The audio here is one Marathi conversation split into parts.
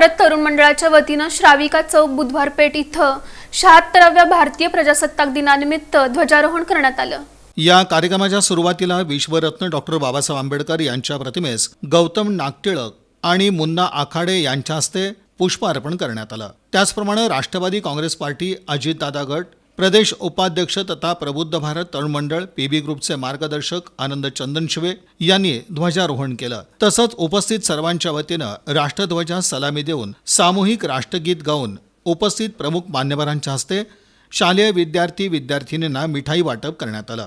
भारत तरुण मंडळाच्या वतीनं श्राविका चौक बुधवार पेठ इथं शहात्तराव्या भारतीय प्रजासत्ताक दिनानिमित्त ध्वजारोहण करण्यात आलं. या कार्यक्रमाच्या सुरुवातीला विश्वरत्न डॉक्टर बाबासाहेब आंबेडकर यांच्या प्रतिमेस गौतम नागटिळक आणि मुन्ना आखाडे यांच्या हस्ते पुष्प अर्पण करण्यात आलं. त्याचप्रमाणे राष्ट्रवादी काँग्रेस पार्टी अजितदादा गट प्रदेश उपाध्यक्ष तथा प्रबुद्ध भारत तरुण मंडळ पीबी ग्रुपचे मार्गदर्शक आनंद चंदनशिवे यांनी ध्वजारोहण केलं. तसंच उपस्थित सर्वांच्या वतीनं राष्ट्रध्वजास सलामी देऊन सामूहिक राष्ट्रगीत गाऊन उपस्थित प्रमुख मान्यवरांच्या हस्ते शालेय विद्यार्थी विद्यार्थिनींना मिठाई वाटप करण्यात आलं.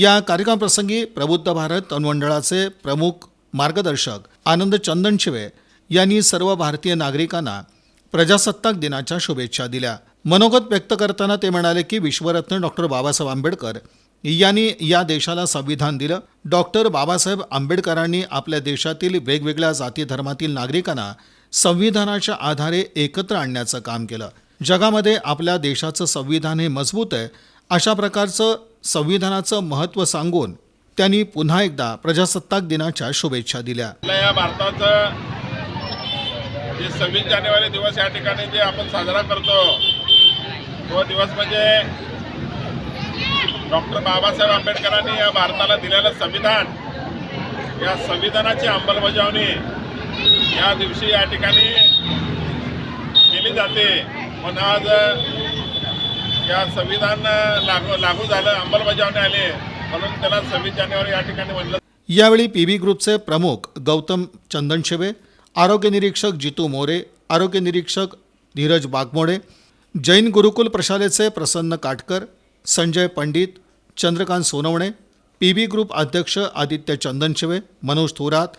या कार्यक्रमाप्रसंगी प्रबुद्ध भारत तनमंडळाचे प्रमुख मार्गदर्शक आनंद चंदनशिवे यांनी सर्व भारतीय नागरिकांना प्रजासत्ताक दिनाच्या शुभेच्छा दिल्या. मनोगत व्यक्त करताना ते म्हणाले की विश्वरत्न डॉक्टर बाबासाहेब आंबेडकर यांनी या देशाला संविधान दिलं. डॉक्टर बाबासाहेब आंबेडकरांनी आपल्या देशातील वेगवेगळ्या जाती धर्मातील नागरिकांना संविधानाच्या आधारे एकत्र आणण्याचं काम केलं. जगामध्ये आपल्या देशाचं संविधान हे मजबूत आहे अशा प्रकारचं संविधानाचं महत्त्व सांगून त्यांनी पुन्हा एकदा प्रजासत्ताक दिनाच्या शुभेच्छा दिल्या. आपल्या या भारताचं जे सव्वीस जानेवारी दिवस या ठिकाणी जे आपण साजरा करतो तो दिवस म्हणजे डॉक्टर बाबासाहेब आंबेडकरांनी या भारताला दिलेलं संविधान या संविधानाची अंमलबजावणी या दिवशी या ठिकाणी केली जाते. पण आज या संविधान लागू लागू झालं अंमलबजावणी आली म्हणून त्याला सव्वीस जानेवारी या ठिकाणी म्हणलं यावेळी पी बी ग्रुपचे प्रमुख गौतम चंदनशिवे आरोग्य निरीक्षक जितू मोरे आरोग्य निरीक्षक धीरज बागमोडे जैन गुरुकुल प्रशालेचे Prasanna Katkar Sanjay Pandit Chandrakant Sonawane P B group अध्यक्ष आदित्य चंदनशिवे मनोज थोरात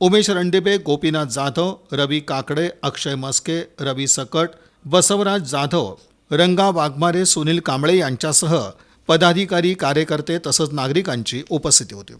उमेश रणदिबे गोपीनाथ जाधव रवी काकडे अक्षय मस्के रवी सकट बसवराज जाधव रंगा वाघमारे सुनील कांबळे यांच्यासह पदाधिकारी कार्यकर्ते तसंच नागरिकांची उपस्थिती होती.